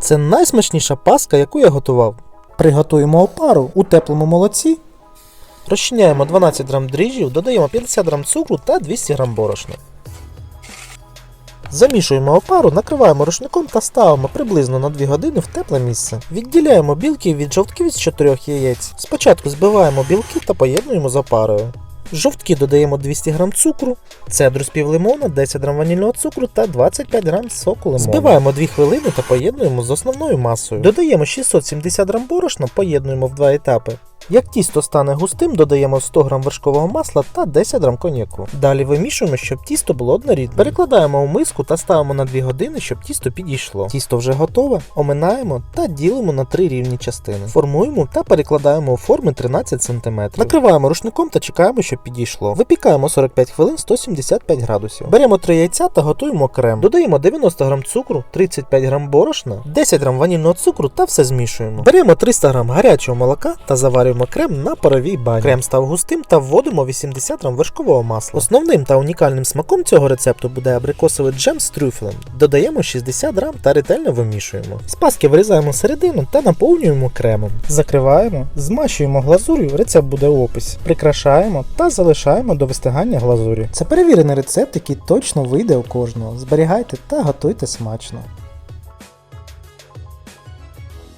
Це найсмачніша паска, яку я готував. Приготуємо опару у теплому молоці. Розчиняємо 12 грам дріжджів, додаємо 50 грам цукру та 200 грам борошна. Замішуємо опару, накриваємо рушником та ставимо приблизно на 2 години в тепле місце. Відділяємо білки від жовтків з 4 яєць. Спочатку збиваємо білки та поєднуємо з опарою. В Жовтки додаємо 200 г цукру, цедру з пів лимона, 10 г ванільного цукру та 25 г соку лимону. Збиваємо 2 хвилини та поєднуємо з основною масою. Додаємо 670 г борошна, поєднуємо в два етапи. Як тісто стане густим, додаємо 100 г вершкового масла та 10 г коньяку. Далі вимішуємо, щоб тісто було однорідне. Перекладаємо у миску та ставимо на 2 години, щоб тісто підійшло. Тісто вже готове, оминаємо та ділимо на три рівні частини. Формуємо та перекладаємо у форми 13 см. Накриваємо рушником та чекаємо, щоб підійшло. Випікаємо 45 хвилин 175 градусів. Беремо 3 яйця та готуємо крем. Додаємо 90 г цукру, 35 г борошна, 10 г ванільного цукру та все змішуємо. Беремо 300 г гарячого молока та заварюємо крем на паровій бані. Крем став густим та вводимо 80 г вершкового масла. Основним та унікальним смаком цього рецепту буде абрикосовий джем з трюфелем. Додаємо 60 г та ретельно вимішуємо. З паски вирізаємо середину та наповнюємо кремом. Закриваємо, змащуємо глазур'ю, рецепт буде у описі. Прикрашаємо та залишаємо до вистигання глазурі. Це перевірений рецепт, який точно вийде у кожного. Зберігайте та готуйте смачно.